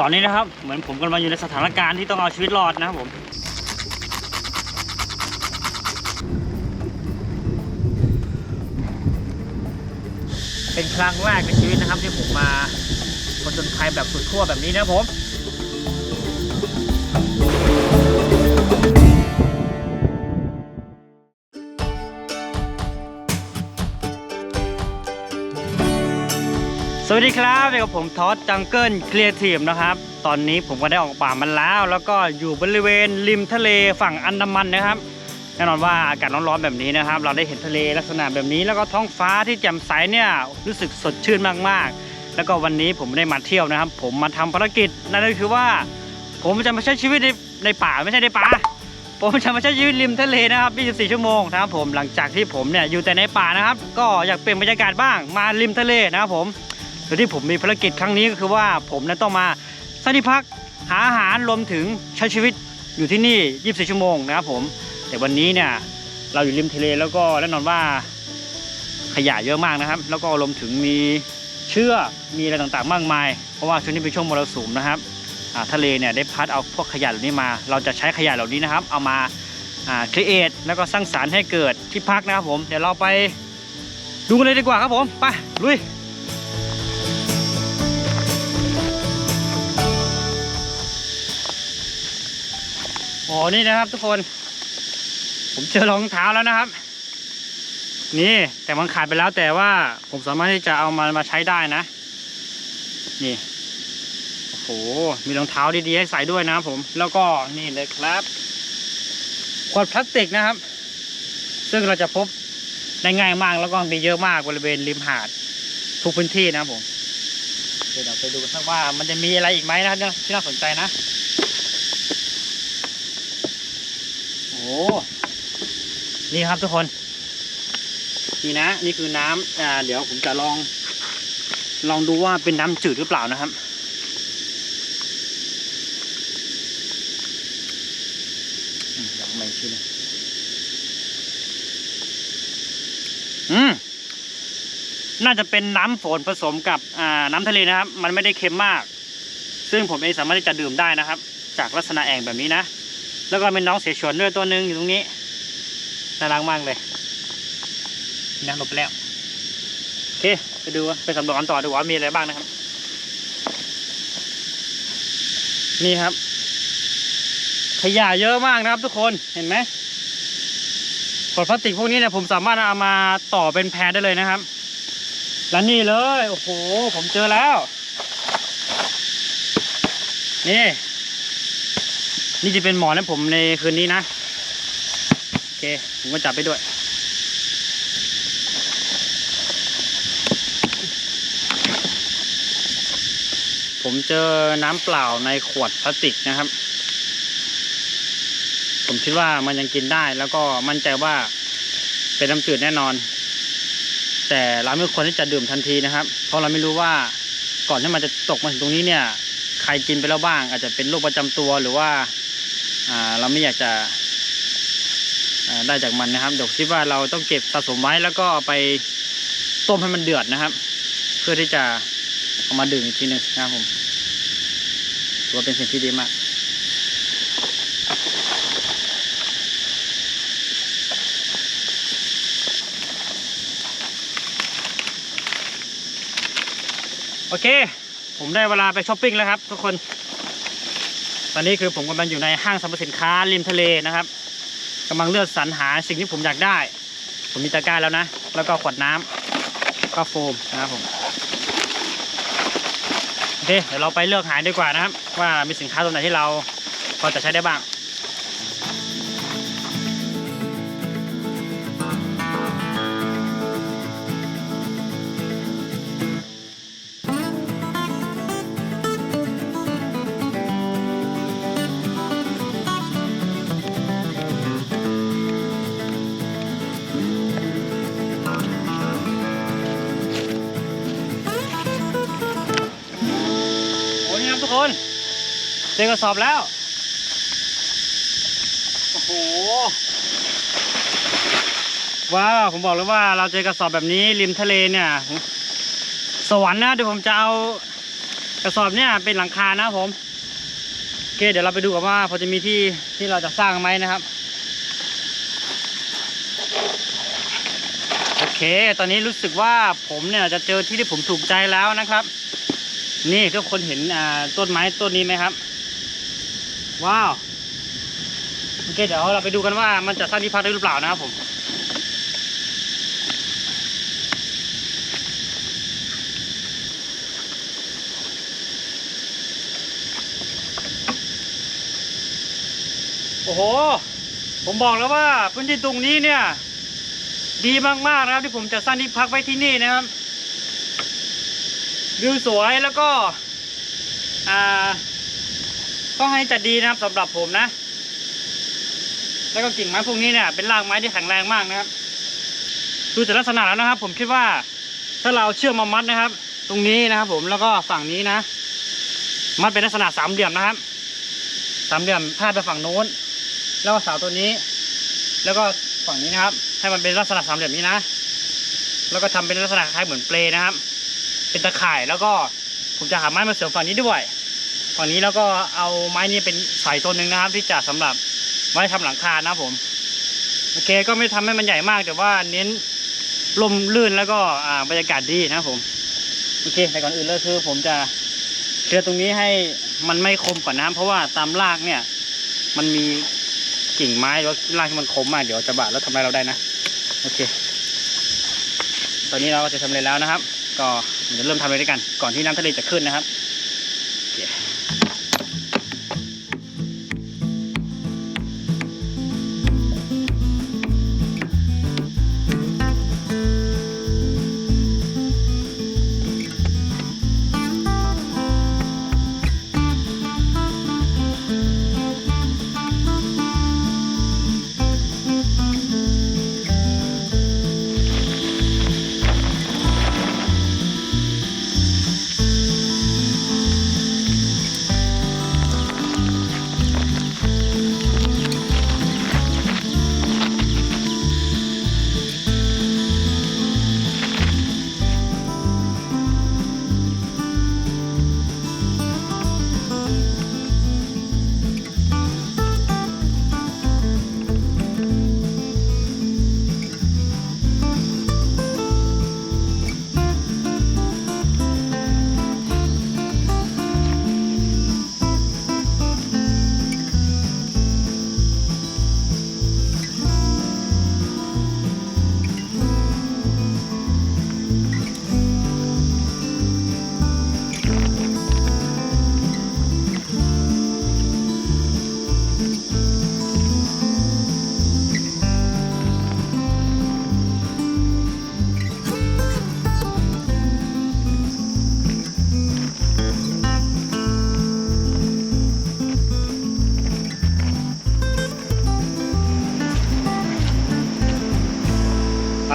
ตอนนี้นะครับเหมือนผมกำลังอยู่ในสถานการณ์ที่ต้องเอาชีวิตรอดนะครับผมเป็นครั้งแรกในชีวิตนะครับที่ผมมาผจญภัยแบบสุดขั้วแบบนี้นะผม ดีครับอยู่กับผมทอสจังเกิลครีเอทีฟนะครับ ตอนนี้ผมก็ได้ออกป่ามันแล้ว แล้วก็อยู่บริเวณริมทะเลฝั่งอันดามันนะครับ แน่นอนว่าอากาศร้อนๆแบบนี้นะครับ เราได้เห็นทะเลลักษณะแบบนี้ แล้วก็ท้องฟ้าที่แจ่มใสเนี่ยรู้สึกสดชื่นมากๆ แล้วก็วันนี้ผมไม่ได้มาเที่ยวนะครับ ผมมาทำภารกิจนั่นก็คือว่า ผมจะมาใช้ชีวิตในในป่าไม่ใช่ในป่าผมจะมาใช้ชีวิตริมทะเลนะครับ 24 ชั่วโมงนะครับผมหลังจากที่ผมเนี่ยอยู่แต่ในป่านะครับ ก็อยากเปลี่ยนบรรยากาศบ้างมาริมทะเลนะครับผม โดยที่ผมมีภารกิจครั้งนี้ก็คือว่าผมนั้นต้องมาสถานที่พักหาอาหารรวมถึงใช้ชีวิตอยู่ที่นี่ 24 ชั่วโมงนะครับผม แต่วันนี้เนี่ยเราอยู่ริมทะเลแล้วก็แน่นอนว่าขยะเยอะมากนะครับ แล้วก็รวมถึงมีเชือกมีอะไรต่างๆ มากมาย เพราะว่าช่วงนี้เป็นช่วงมรสุมนะครับทะเลเนี่ยได้พัดเอาพวกขยะเหล่านี้มา เราจะใช้ขยะเหล่านี้นะครับ เอามาครีเอทแล้วก็สร้างสารรค์ให้เกิดที่พักนะครับผม เดี๋ยวเราไปดูกันเลยดีกว่าครับผม ไปลุย โอ้นี่นะครับทุกคน ผมเจอรองเท้าแล้วนะครับ นี่แต่มันขาดไปแล้วแต่ว่าผมสามารถที่จะเอามันมาใช้ได้นะ นี่โอ้โหมีรองเท้าดีๆให้ใส่ด้วยนะครับผม แล้วก็นี่เลยครับขวดพลาสติกนะครับ ซึ่งเราจะพบได้ง่ายมากแล้วก็มีเยอะมากบริเวณริมหาดทุกพื้นที่นะครับผมเดี๋ยวเราไปดูกันว่ามันจะมีอะไรอีกไหมนะครับที่น่าสนใจนะ โอ้ นี่ครับทุกคน นี่นะ นี่คือน้ำอ่าเดี๋ยวผมจะลอง ลองดูว่าเป็นน้ำจืดหรือเปล่านะครับ อยังไม่ชิมอืม น่าจะเป็นน้ำฝนผสมกับอ่าน้ำทะเลนะครับ มันไม่ได้เค็มมาก ซึ่งผมเองสามารถที่จะดื่มได้นะครับ จากลักษณะแอ่งแบบนี้นะ แล้วก็เป็นน้องเสฉวนด้วยตัวหนึ่งอยู่ตรงนี้น่ารักมากเลยนี่นะหลบไปแล้วโอเคไปดูไปสำรวจกันต่อดูว่ามีอะไรบ้างนะครับ นี่ครับ ขยะเยอะมากนะครับทุกคนเห็นไหมขวดพลาสติกพวกนี้เนี่ยผมสามารถเอามาต่อเป็นแพรได้เลยนะครับ และนี่เลย โอ้โห ผมเจอแล้ว นี่ นี่จะเป็นหมอนให้ผมในคืนนี้นะ โอเค ผมก็จับไปด้วย ผมเจอน้ำเปล่าในขวดพลาสติกนะครับ ผมคิดว่ามันยังกินได้แล้วก็มั่นใจว่าเป็นน้ำจืดแน่นอน แต่เราไม่ควรที่จะดื่มทันทีนะครับ เพราะเราไม่รู้ว่าก่อนที่มันจะตกมาถึงตรงนี้เนี่ย ใครกินไปแล้วบ้าง อาจจะเป็นโรคประจำตัวหรือว่าอ่า เราไม่อยากจะได้จากมันนะครับเดี๋ยวคิดว่าเราต้องเก็บสะสมไว้แล้วก็ไปต้มให้มันเดือดนะครับ เพื่อที่จะเอามาดื่มอีกทีหนึ่งนะครับผมถือว่าเป็นสิ่งที่ดีมากโอเค ผมได้เวลาไปช้อปปิ้งแล้วครับทุกคน ตอนนี้คือผมกำลังอยู่ในห้างสรรพสินค้าริมทะเลนะครับกำลังเลือกสรรหาสิ่งที่ผมอยากได้ ผมมีตะกร้าแล้วนะ แล้วก็ขวดน้ำก็โฟมนะครับผมโอเคเดี๋ยวเราไปเลือกหาดีกว่านะครับ ว่ามีสินค้าตัวไหนที่เราพอจะใช้ได้บ้าง คนเจอกระสอบแล้ว โอ้โห ว้าว ผมบอกเลยว่าเราเจอกระสอบแบบนี้ริมทะเลเนี่ย สวรรค์นะเดี๋ยวผมจะเอากระสอบเนี่ยเป็นหลังคานะผมโอเคเดี๋ยวเราไปดูกันว่าพอจะมีที่ที่เราจะสร้างไหมนะครับ โอเค ตอนนี้รู้สึกว่าผมเนี่ยจะเจอที่ที่ผมถูกใจแล้วนะครับ นี่ทุกคนเห็นต้นไม้ต้นนี้ไหมครับ ว้าวโอเคเดี๋ยวเราไปดูกันว่ามันจะสร้างที่พักได้หรือเปล่านะครับผมโอ้โห ผมบอกแล้วว่าพื้นที่ตรงนี้เนี่ย ดีมากๆนะครับที่ผมจะสร้างที่พักไว้ที่นี่นะครับ วิวสวยแล้วก็อ่าก็ให้จัดดีนะครับสำหรับผมนะ แล้วก็กิ่งไม้พวกนี้เนี่ยเป็นรากไม้ที่แข็งแรงมากนะครับ ดูจากลักษณะแล้วนะครับ ผมคิดว่าถ้าเราเชื่อกมามัดนะครับ ตรงนี้นะครับ ผมแล้วก็ฝั่งนี้นะ มัดเป็นลักษณะสามเหลี่ยมนะครับสามเหลี่ยมพาดไปฝั่งโน้น แล้วก็เสาตัวนี้ แล้วก็ฝั่งนี้นะครับ ให้มันเป็นลักษณะสามเหลี่ยมนี้นะ แล้วก็ทำเป็นลักษณะคล้ายเหมือนเปลนะครับ เป็นตะข่ายแล้วก็ผมจะหาไม้มาเสริมฝั่งนี้ด้วยฝั่งนี้แล้วก็เอาไม้นี้เป็นสายตัวหนึ่งนะครับ ที่จะสำหรับไว้ทำหลังคานะผมโอเคก็ไม่ทำให้มันใหญ่มาก แต่ว่าเน้นลมลื่นแล้วก็บรรยากาศดีนะผมโอเคแต่ก่อนอื่นเลยคือ ผมจะเคลียร์ตรงนี้ให้มันไม่คมก่อนนะเพราะว่าตามรากเนี่ย มันมีกิ่งไม้หรือว่ารากที่มันคมมากเดี๋ยวจะบาดแล้วทำร้ายเราได้นะโอเค ตอนนี้เราก็จะทำเลยแล้วนะครับ ก็เดี๋ยวเริ่มทำเลยด้วยกัน ก่อนที่น้ำทะเลจะขึ้นนะครับ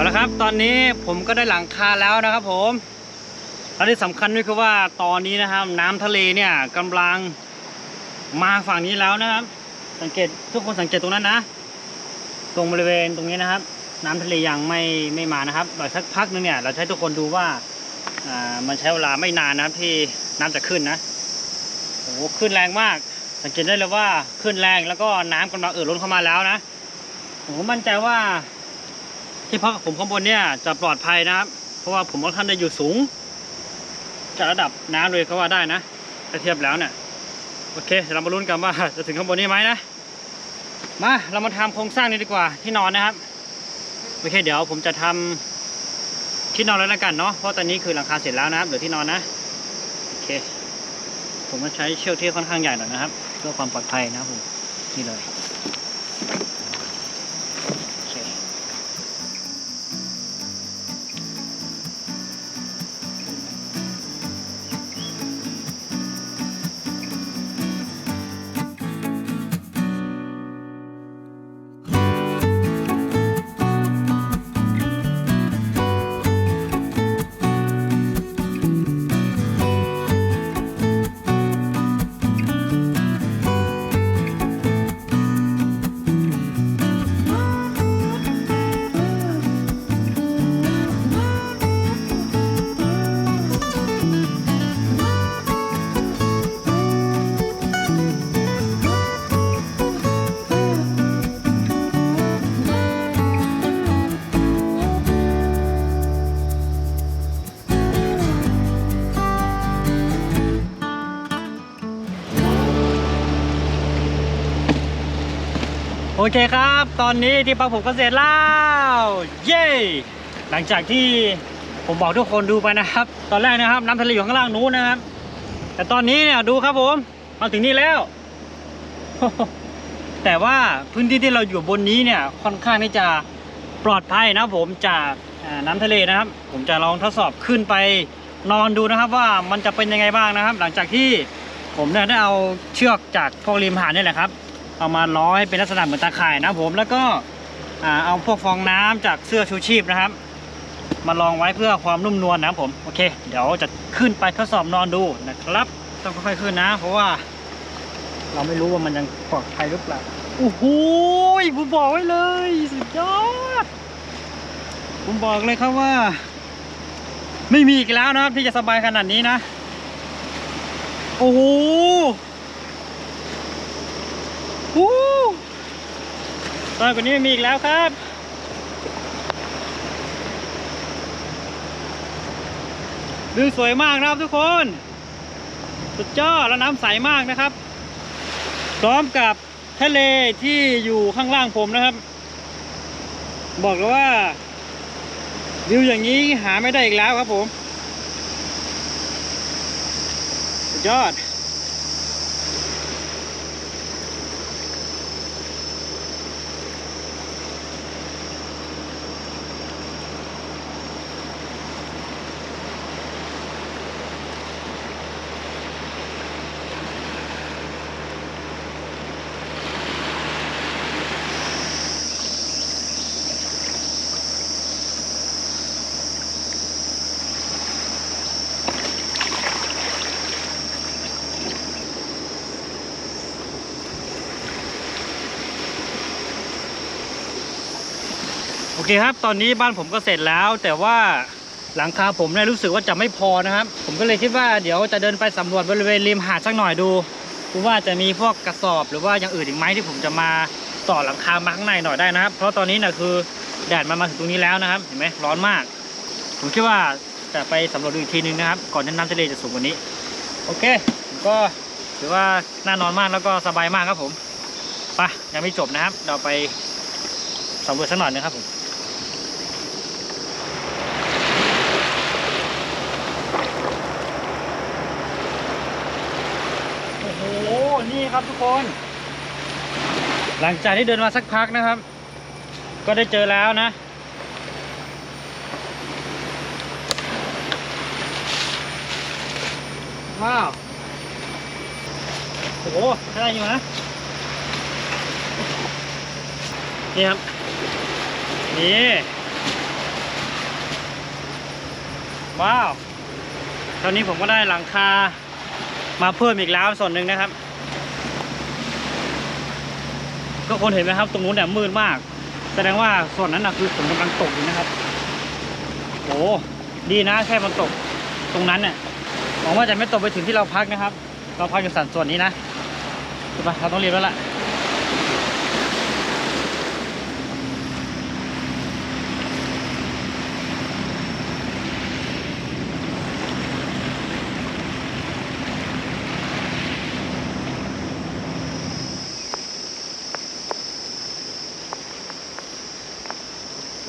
เอาละครับ ตอนนี้ผมก็ได้หลังคาแล้วนะครับผมและที่สำคัญด้วยคือว่าตอนนี้นะครับ น้ำทะเลเนี่ยกำลังมาฝั่งนี้แล้วนะครับ สังเกตทุกคนสังเกตตรงนั้นนะ ตรงบริเวณตรงนี้นะครับ น้ำทะเลยังไม่ไม่มานะครับหน่อยสักพักนึงเนี่ย เราใช้ทุกคนดูว่าอ่ามันใช้เวลาไม่นานนะครับที่น้ำจะขึ้นนะโอ้ขึ้นแรงมาก สังเกตได้เลยว่าขึ้นแรงแล้วก็น้ำกำลังเอ่อล้นเข้ามาแล้วนะผมมั่นใจว่า ที่พักผมข้างบนเนี่ยจะปลอดภัยนะครับ เพราะว่าผมค่อนข้างได้อยู่สูงจากระดับน้ำเลยก็ว่าได้นะถ้าเทียบแล้วเนี่ยโอเคเดี๋ยวเรามาลุ้นกันว่าจะถึงข้างบนนี้ไหมนะมาเรามาทำโครงสร้างนี้ดีกว่าที่นอนนะครับโอเคเดี๋ยวผมจะทำที่นอนแล้วละกันเนาะเพราะตอนนี้คือหลังคาเสร็จแล้วนะครับเหลือที่นอนนะโอเค ผมก็ใช้เชือกที่ค่อนข้างใหญ่หน่อยนะครับ เพื่อความปลอดภัยนะครับผมนี่เลย โอเคครับ ตอนนี้ที่พักผมก็เสร็จแล้ว เย้หลังจากที่ผมบอกทุกคนดูไปนะครับ ตอนแรกนะครับน้ำทะเลอยู่ข้างล่างนู้นนะครับ แต่ตอนนี้เนี่ยดูครับผมมาถึงนี่แล้ว แต่ว่าพื้นที่ที่เราอยู่บนนี้เนี่ยค่อนข้างที่จะปลอดภัยนะผมจากน้ำทะเลนะครับ ผมจะลองทดสอบขึ้นไปนอนดูนะครับว่ามันจะเป็นยังไงบ้างนะครับ หลังจากที่ผมเนี่ยได้เอาเชือกจากพวกริมหาดนี่แหละครับ เอามาล้อให้เป็นลักษณะเหมือนตาข่ายนะผมแล้วก็เอาพวกฟองน้ำจากเสื้อชูชีพนะครับ มาลองไว้เพื่อความนุ่มนวลนะครับผมโอเค เดี๋ยวจะขึ้นไปทดสอบนอนดูนะครับ ต้องค่อยๆขึ้นนะ เพราะว่า เราไม่รู้ว่ามันยังปลอดภัยหรือเปล่าโอ้โหผมบอกไว้เลย สุดยอดผมบอกเลยครับว่า ไม่มีอีกแล้วนะครับที่จะสบายขนาดนี้นะ โอ้โห โอ้ตอนกว่านี้ไม่มีอีกแล้วครับวิวสวยมากนะครับทุกคน สุดยอดแล้วน้ำใสมากนะครับ พร้อมกับทะเลที่อยู่ข้างล่างผมนะครับ บอกเลยว่าวิวอย่างนี้หาไม่ได้อีกแล้วครับผม สุดยอด เคครับ ตอนนี้บ้านผมก็เสร็จแล้ว แต่ว่าหลังคาผมเนี่ยรู้สึกว่าจะไม่พอนะครับ ผมก็เลยคิดว่าเดี๋ยวจะเดินไปสำรวจบริเวณริมหาดสักหน่อยดูดูว่าจะมีพวกกระสอบหรือว่าอย่างอื่นอีกไหมที่ผมจะมาต่อหลังคามาข้างในหน่อยได้นะครับ เพราะตอนนี้เนี่ยคือแดดมันมาถึงตรงนี้แล้วนะครับเห็นไหมร้อนมาก ผมคิดว่าจะไปสำรวจดูอีกทีนึงนะครับ ก่อนที่น้ำทะเลจะสูงกว่านี้ โอเคผมก็ถือว่าน่านอนมากแล้วก็สบายมากครับผมไปยังไม่จบนะครับ เราไปสำรวจสักหน่อยนะครับผม โอ้โห นี่ครับทุกคน หลังจากที่เดินมาสักพักนะครับ ก็ได้เจอแล้วนะ ว้าวโอ้โหอะไรอยู่นะ นี่ครับ นี่ ว้าว ตอนนี้ผมก็ได้หลังคามาเพิ่มอีกแล้วส่วนหนึ่งนะครับ ก็คนเห็นไหมครับ ตรงนู้นเนี่ยมืดมาก แสดงว่าส่วนนั้นนะคือฝนกำลังตกอยู่นะครับโอ้ดีนะแค่มันตกตรงนั้นเนี่ยหวังว่าจะไม่ตกไปถึงที่เราพักนะครับ เราพักอยู่สันส่วนนี้นะถูกปะเราต้องรีบแล้วล่ะ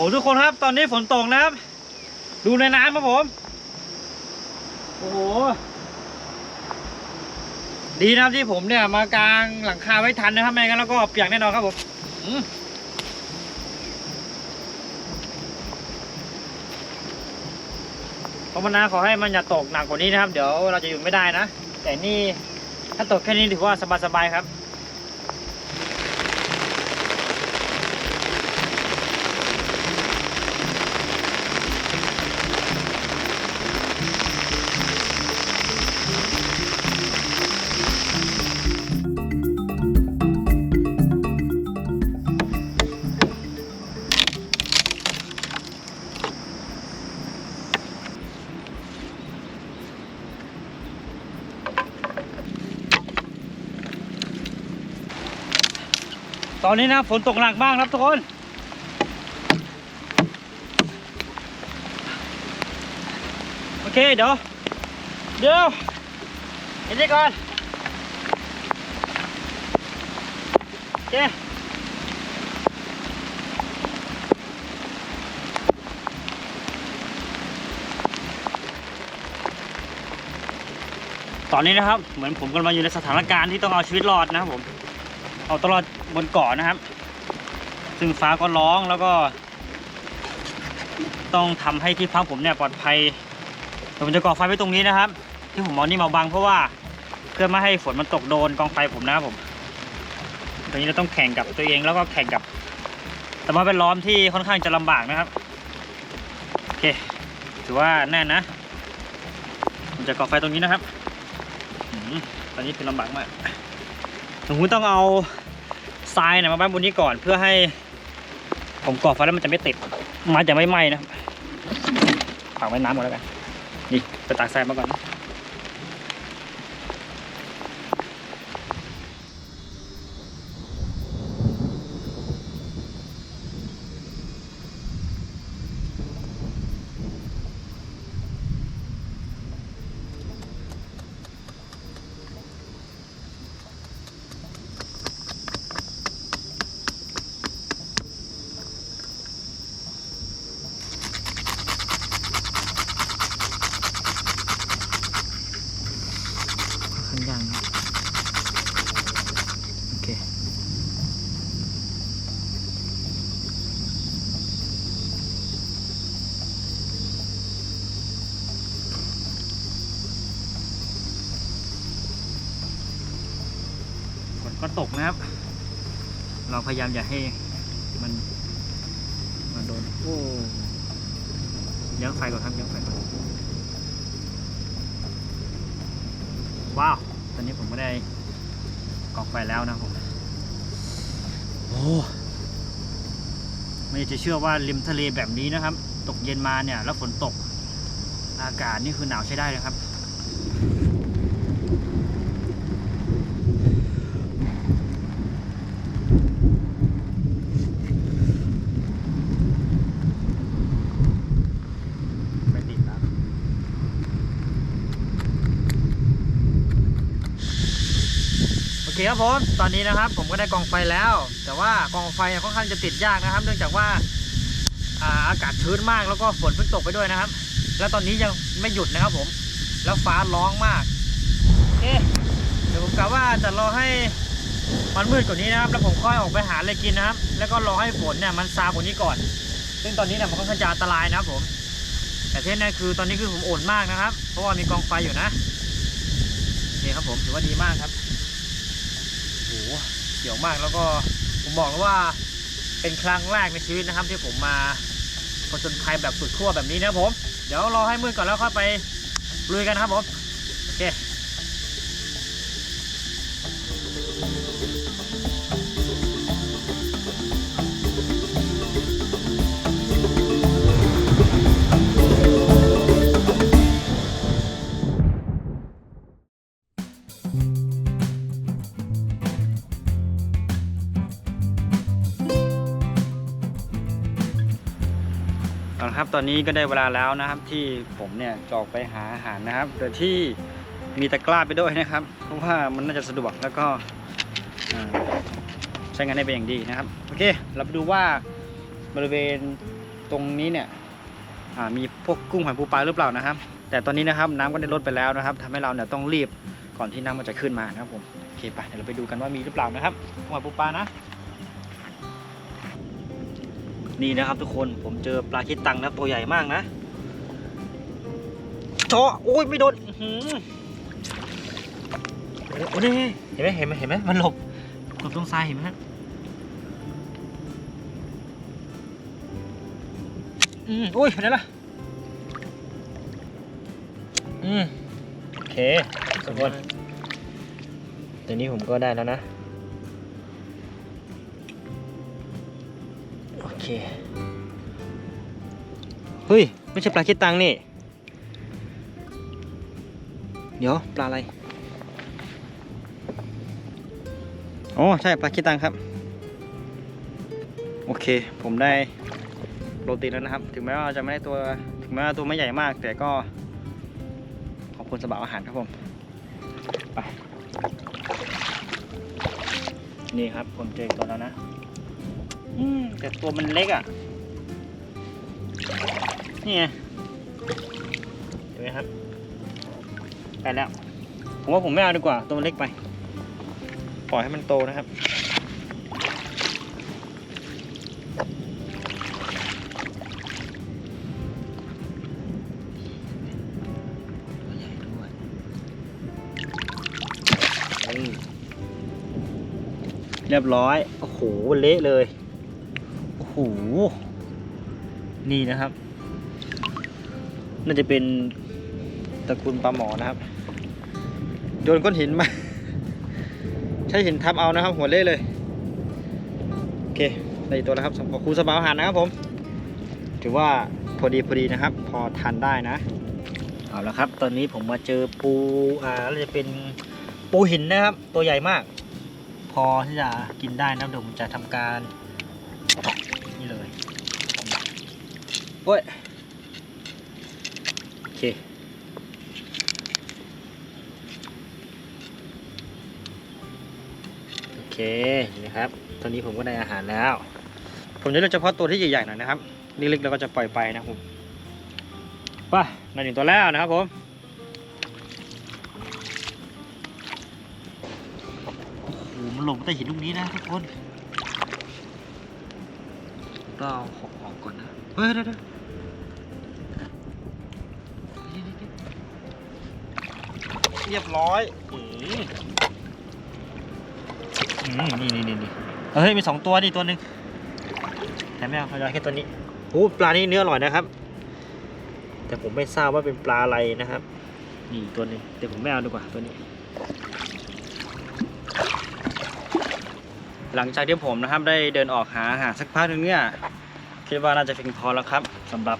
อ้ทุกคนครับ ตอนนี้ฝนตกนะครับ ดูในน้ำครับผม โอ้โห ดีนะที่ผมเนี่ย มากลางหลังคาไว้ทันนะครับไม่งั้นแล้วก็เปียกแน่นอนครับผมอืมภาวนาขอให้มันอย่าตกหนักกว่านี้นะครับ เดี๋ยวเราจะอยู่ไม่ได้นะ แต่นี่ถ้าตกแค่นี้ถือว่าสบายๆครับ ตอนนี้นะฝนตกหนักมากครับทุกคน โอเคเดี๋ยวเดี๋ยวเห็นดีก่อนโอเคตอนนี้นะครับ เหมือนผมกำลังอยู่ในสถานการณ์ที่ต้องเอาชีวิตรอดนะครับผม เอาตลอด บนเกาะนะครับ ซึ่งฟ้าก็ร้องแล้วก็ ต้องทำให้ที่พักผมเนี่ยปลอดภัยเดี๋ยวผมจะก่อไฟไว้ตรงนี้นะครับ ที่ผมเอานี่มาบังเพราะว่าเพื่อไม่ให้ฝนมันตกโดนกองไฟผมนะครับผมตอนนี้เราต้องแข่งกับตัวเองแล้วก็แข่งกับสภาพแวดล้อมที่ค่อนข้างจะลำบากนะครับโอเคถือว่าแน่นนะผมจะก่อไฟตรงนี้นะครับอืมตอนนี้คือลำบากมากผมต้องเอา ทรายเนี่ยมาบ้านบนนี้ก่อนเพื่อให้ผมก่อไฟแล้วมันจะไม่ติด มันจะไม่ไหม้นะฝากไว้น้ำก่อนแล้วกันนี่ไปตักทรายมาก่อนนะ ข้างย่างโอเคฝนก็ตกนะครับ เราพยายามอย่าให้มันมันโดนโอ้ยังไฟก่อนครับยังไฟก่อน ก็ได้กอกไฟแล้วนะครับผมโอ้ไม่จะเชื่อว่าริมทะเลแบบนี้นะครับ ตกเย็นมาเนี่ย แล้วฝนตกอากาศนี่คือหนาวใช้ได้เลยครับ ไม่ติดแล้ว โอ เคครับผมตอนนี้นะครับ ผมก็ได้กองไฟแล้ว แต่ว่ากองไฟค่อนข้างจะติดยากนะครับ เนื่องจากว่าอาอากาศชื้นมากแล้วก็ฝนเพิ่งตกไปด้วยนะครับ แล้วตอนนี้ยังไม่หยุดนะครับผม แล้วฟ้าร้องมากเอ๊ะเดี๋ยวผมกะว่าจะรอให้มันมืดกว่านี้นะครับ แล้วผมค่อยออกไปหาอะไรกินนะครับ แล้วก็รอให้ฝนเนี่ยมันซากว่านี้ก่อน ซึ่งตอนนี้เนี่ยมันค่อนข้างจะอันตรายนะครับผม แต่ที่แน่คือตอนนี้คือผมโอดมากนะครับ เพราะว่ามีกองไฟอยู่นะนี่ครับผมถือว่าดีมากครับ เขียวมาก แล้วก็ผมบอกเลยว่าเป็นครั้งแรกในชีวิตนะครับที่ผมมาผจญภัยแบบสุดขั้วแบบนี้นะผม เดี๋ยวรอให้มืดก่อนแล้วค่อยไปลุยกันครับผม โอเค ตอนนี้ก็ได้เวลาแล้วนะครับ ที่ผมเนี่ยจอกไปหาอาหารนะครับโดยที่มีตะกร้าไปด้วยนะครับ เพราะว่ามันน่าจะสะดวกแล้วก็ใช้งานได้เป็นอย่างดีนะครับโอเค เราไปดูว่าบริเวณตรงนี้เนี่ยมีพวกกุ้งหอยปูปลาหรือเปล่านะครับ แต่ตอนนี้นะครับน้ำก็ได้ลดไปแล้วนะครับทำให้เราเนี่ยต้องรีบก่อนที่น้ำมันจะขึ้นมานะครับผมโอเคไปเดี๋ยวเราไปดูกันว่ามีหรือเปล่านะครับกุ้งหอยปูปลานะ นี่นะครับทุกคนผมเจอปลาคิดตังนะครับตัวใหญ่มากนะโจโอ้ยไม่โดนอื้อหือโอ้ยนี่เห็นไหมเห็นไหมเห็นไหมมันหลบหลบตรงทรายเห็นไหมครับอืมอุ้ยไหนล่ะอืมโอเคทุกคนตอนนี้ผมก็ได้แล้วนะ เค เฮ้ย ไม่ใช่ปลาคิดตังนี่ เดี๋ยว ปลาอะไร อ๋อ ใช่ ปลาคิดตังครับ โอเค ผมได้โรตีแล้วนะครับ ถึงแม้ว่าจะไม่ได้ตัว ถึงแม้ว่าตัวไม่ใหญ่มาก แต่ก็ ขอบคุณสำหรับอาหารครับผม ไป นี่ครับ ผมเจอตัวแล้วนะ อืมแต่ตัวมันเล็กอะ นี่ไงเห็นไหมครับ ไปแล้ว ผมว่าผมไม่เอาดีกว่า ตัวมันเล็กไป ปล่อยให้มันโตนะครับเรียบร้อย โอ้โห เละเลย โห นี่นะครับ น่าจะเป็นตระกูลปลาหมอนะครับ โดนก้อนหินมา ใช้หินทับเอานะครับ หัวเละเลย โอเคได้ตัวแล้วครับสำหรับครูสบาวหันนะครับผม ถือว่าพอดีพอดีนะครับ พอทานได้นะ เอาละครับ ตอนนี้ผมมาเจอปู อ่าน่าจะเป็นปูหินนะครับ ตัวใหญ่มาก พอที่จะกินได้นะเดี๋ยวผมจะทำการ โอ้ย โอเค โอเคนะครับ ตอนนี้ผมก็ได้อาหารแล้ว ผมจะเลือกเฉพาะตัวที่ใหญ่ๆหน่อยนะครับ เล็กๆเราก็จะปล่อยไปนะครับผมไป่ะนั่นหนึ่งตัวแล้วนะครับผม โอ้โห มันหลงใต้หินลูกนี้นะทุกคนต้องเอาของออกก่อนนะ เฮ้ยเดี๋ยว เดี๋ยวเรียบร้อยอืมอืมนี่นี่นี่นี่เฮ้ย มีสองตัวนี่ตัวหนึ่งแต่ไม่เอาเอาแค่ตัวนี้โอ้ปลานี่เนื้ออร่อยนะครับ แต่ผมไม่ทราบว่าเป็นปลาอะไรนะครับ นี่ตัวหนึงแต่ผมไม่เอาดีกว่าตัวนี้ หลังจากที่ผมนะครับได้เดินออกหาอาหารสักพักหนึงเนี่ยคิดว่าน่าจะเพียงพอแล้วครับสำหรับ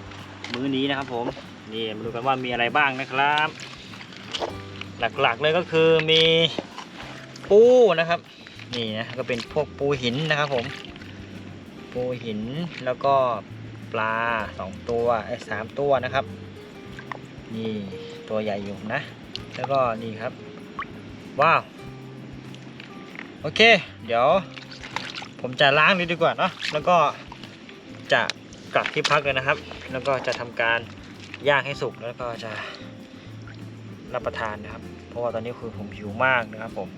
มื้อนี้นะครับผม นี่มาดูกันว่ามีอะไรบ้างนะครับ หลักๆเลยก็คือมีปูนะครับ นี่นะก็เป็นพวกปูหินนะครับผม ปูหินแล้วก็ปลาสองตัวไอ้สามตัวนะครับ นี่ตัวใหญ่อยู่นะ แล้วก็นี่ครับ ว้าว โอเค เดี๋ยว ผมจะล้างนี้ดีกว่าเนาะแล้วก็จะกลับที่พักเลยนะครับ แล้วก็จะทำการย่างให้สุกแล้วก็จะ รับประทานนะครับ เพราะว่าตอนนี้คือผมหิวมากนะครับผม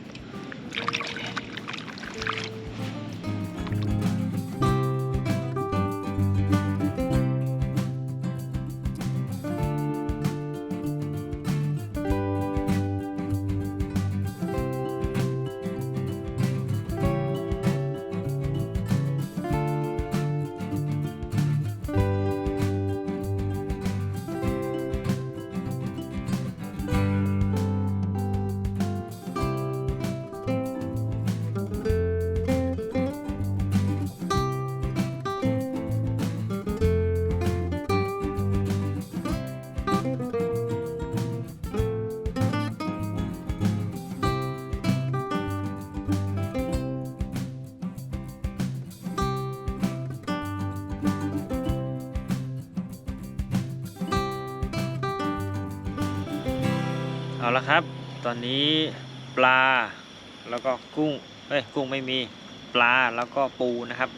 ละครับ ตอนนี้ปลาแล้วก็กุ้ง เอ้ยกุ้งไม่มีปลาแล้วก็ปูนะครับ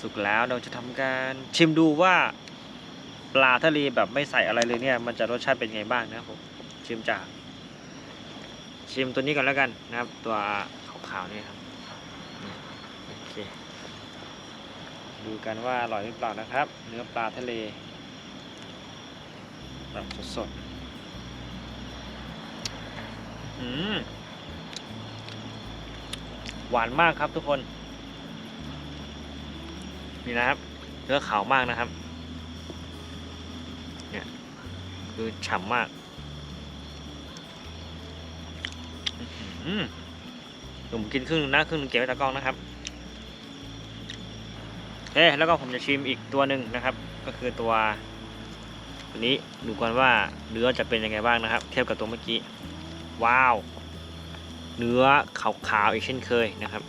สุกแล้วเราจะทำการชิมดูว่าปลาทะเลแบบไม่ใส่อะไรเลยเนี่ย มันจะรสชาติเป็นไงบ้างนะครับผมชิมจากชิมตัวนี้ก่อนแล้วกันนะครับ ตัวขาวๆนี่ครับโอเคดูกันว่าอร่อยหรือเปล่านะครับ เนื้อปลาทะเลแบบสดๆ หวานมากครับทุกคน นี่นะครับเนื้อขาวมากนะครับ เนี่ย คือฉ่ำมากอืมผมกินครึ่งหนึ่งนะครึ่งหนึงเก็บไว้ตากล้องนะครับโอเคแล้วก็ผมจะชิมอีกตัวหนึ่งนะครับ ก็คือตัวนี้ดูกันว่าเนื้อจะเป็นยังไงบ้างนะครับ เทียบกับตัวเมื่อกี้ ว้าว เนื้อขาวๆอีกเช่นเคยนะครับ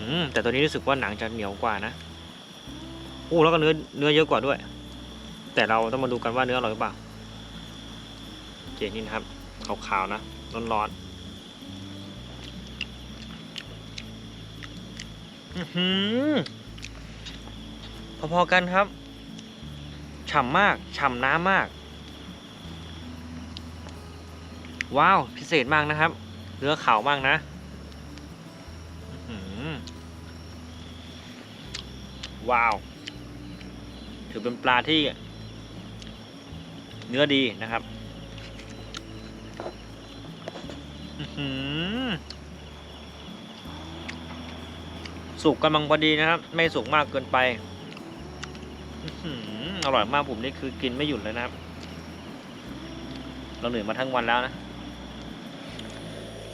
อืมแต่ตัวนี้รู้สึกว่าหนังจะเหนียวกว่านะโอ้แล้วก็เนื้อเนื้อเยอะกว่าด้วย แต่เราต้องมาดูกันว่าเนื้ออร่อยหรือเปล่าโอเคนี่นะครับขาวๆนะร้อนๆอือหือพอๆกันครับ ฉ่ำมาก ฉ่ำน้ำมาก ว้าว พิเศษมากนะครับ เนื้อขาวมากนะว้าว ถือเป็นปลาที่ เนื้อดีนะครับอื้อหือสุกกำลังพอดีนะครับ ไม่สุกมากเกินไปอร่อยมากผมนี่คือกินไม่หยุดเลยนะครับ เราเหนื่อยมาทั้งวันแล้วนะ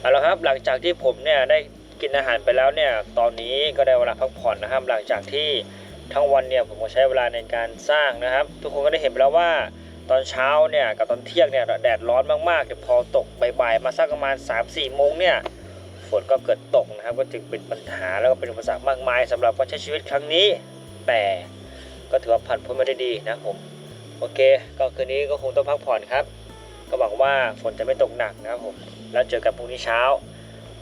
เอาละครับหลังจากที่ผมเนี่ยได้กินอาหารไปแล้วเนี่ยตอนนี้ก็ได้เวลาพักผ่อนนะครับ หลังจากที่ทั้งวันเนี่ยผมก็ใช้เวลาในการสร้างนะครับ ทุกคนก็ได้เห็นไปแล้วว่าตอนเช้าเนี่ยกับตอนเที่ยงเนี่ยแดดร้อนมากๆแต่พอตกบ่ายๆมาสักประมาณ 3-4โมงเนี่ยฝนก็เกิดตกนะครับก็จึงเป็นปัญหาแล้วก็เป็นอุปสรรคมากมายสำหรับการใช้ชีวิตครั้งนี้ แต่ก็ถือว่าผ่านพ้นมาได้ดีนะผมโอเค ก็คืนนี้ก็คงต้องพักผ่อนครับ ก็หวังว่าฝนจะไม่ตกหนักนะครับผม แล้วเจอกันพรุ่งนี้เช้า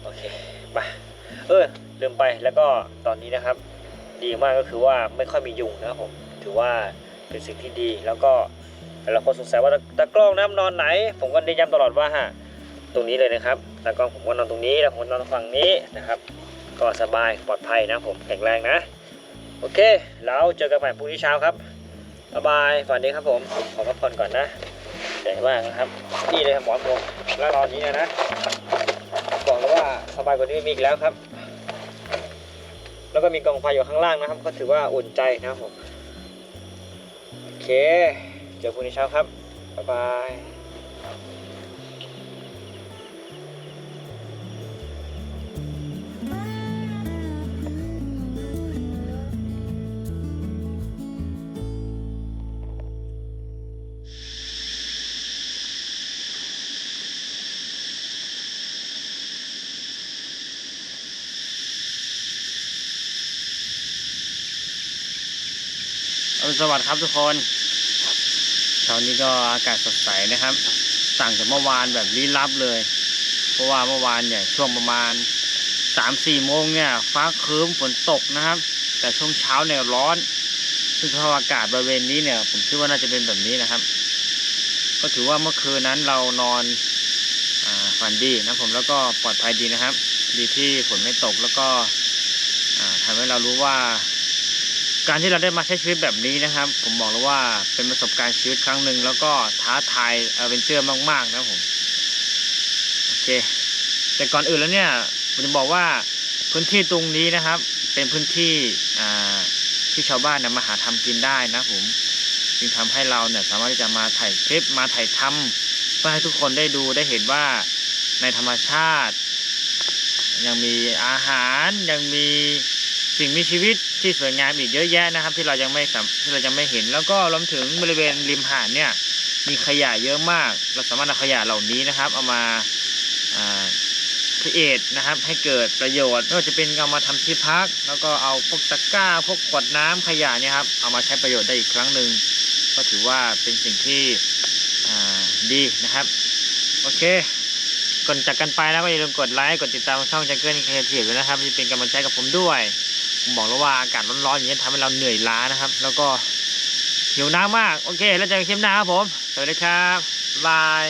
โอเคมาเออลืมไปแล้วก็ตอนนี้นะครับ ดีมากก็คือว่าไม่ค่อยมียุงนะครับผมถือว่าเป็นสิ่งที่ดีแล้วก็หลาคนสงสัยว่าตะกล้องน้ำนอนไหน ผมก็ได้ย้ำตลอดว่าฮะตรงนี้เลยนะครับตากล้องผมก็นอนตรงนี้แล้วผมนอนฝั่งนี้นะครับ ก็สบายปลอดภัยนะผมแข็งแรงนะโอเค แล้วเจอกันใหม่พรุ่งนี้เช้าครับบ๊ายบายฝันดีครับผมขอพักผ่อนก่อนนะ ใหญ่มากนะครับ นี่เลยครับหมอนผมแล้วนอนนี้นะนะบอกแล้ว่าสบายกว่านี้ไม่มีอีกแล้วครับ แล้วก็มีกองไฟอยู่ข้างล่างนะครับ ก็ถือว่าอุ่นใจนะครับผม โอเค เจอพรุ่งนี้เช้าครับ บ๊ายบาย สวัสดิ์ครับทุกคนเช้านี้ก็อากาศสดใสนะครับ ต่างจากเมื่อวานแบบลี้ลับเลย เพราะว่าเมื่อวานเนี่ยช่วงประมาณสามสี่โมงเนี่ยฟ้าครึ้มฝนตกนะครับ แต่ช่วงเช้าเนี่ยร้อนซึ่งสภาพอากาศบริเวณนี้เนี่ย ผมคิดว่าน่าจะเป็นแบบนี้นะครับ ก็ถือว่าเมื่อคืนนั้นเรานอนฝันดีนะผมแล้วก็ปลอดภัยดีนะครับ ดีที่ฝนไม่ตกแล้วก็อ่าทำให้เรารู้ว่า การที่เราได้มาใช้ชีวิตแบบนี้นะครับ ผมบอกเลยว่าเป็นประสบการณ์ชีวิตครั้งหนึ่งแล้วก็ท้าทายเอเวนเจอร์มากๆนะครับผมโอเค แต่ก่อนอื่นแล้วเนี่ยผมจะบอกว่าพื้นที่ตรงนี้นะครับ เป็นพื้นที่ที่ชาวบ้านนี่ยมาหาทำกินได้นะผมจึงทำให้เราเนี่ยสามารถที่จะมาถ่ายคลิปมาถ่ายทำเพื่อให้ทุกคนได้ดูได้เห็นว่าในธรรมชาติ ยังมีอาหารยังมีสิ่งมีชีวิต ที่สวยงามอีกเยอะแยะนะครับ ที่เรายังไม่ที่เรายังไม่เห็น แล้วก็รวมถึงบริเวณริมหาดเนี่ยมีขยะเยอะมาก เราสามารถเอาขยะเหล่านี้นะครับ เอามาครีเอทนะครับให้เกิดประโยชน์ไม่ว่าจะเป็นเอามาทำที่พัก แล้วก็เอาพวกตะกร้า พวกขวดน้ำขยะเนี่ยครับเอามาใช้ประโยชน์ได้อีกครั้งหนึ่งก็ถือว่าเป็นสิ่งที่ดีนะครับโอเคก่อนจากกันไปแล้วก็อย่าลืมกดไลค์กดติดตามช่องจังเกิลครีเอทีฟด้วยนะครับที่เป็นกำลังใจกับผมด้วย ผมบอกแล้วว่าอากาศร้อนๆอย่างนี้ทำให้เราเหนื่อยล้านะครับ แล้วก็หิวน้ำมาก โอเค แล้วเจอกันคลิปหน้าครับผม สวัสดีครับบาย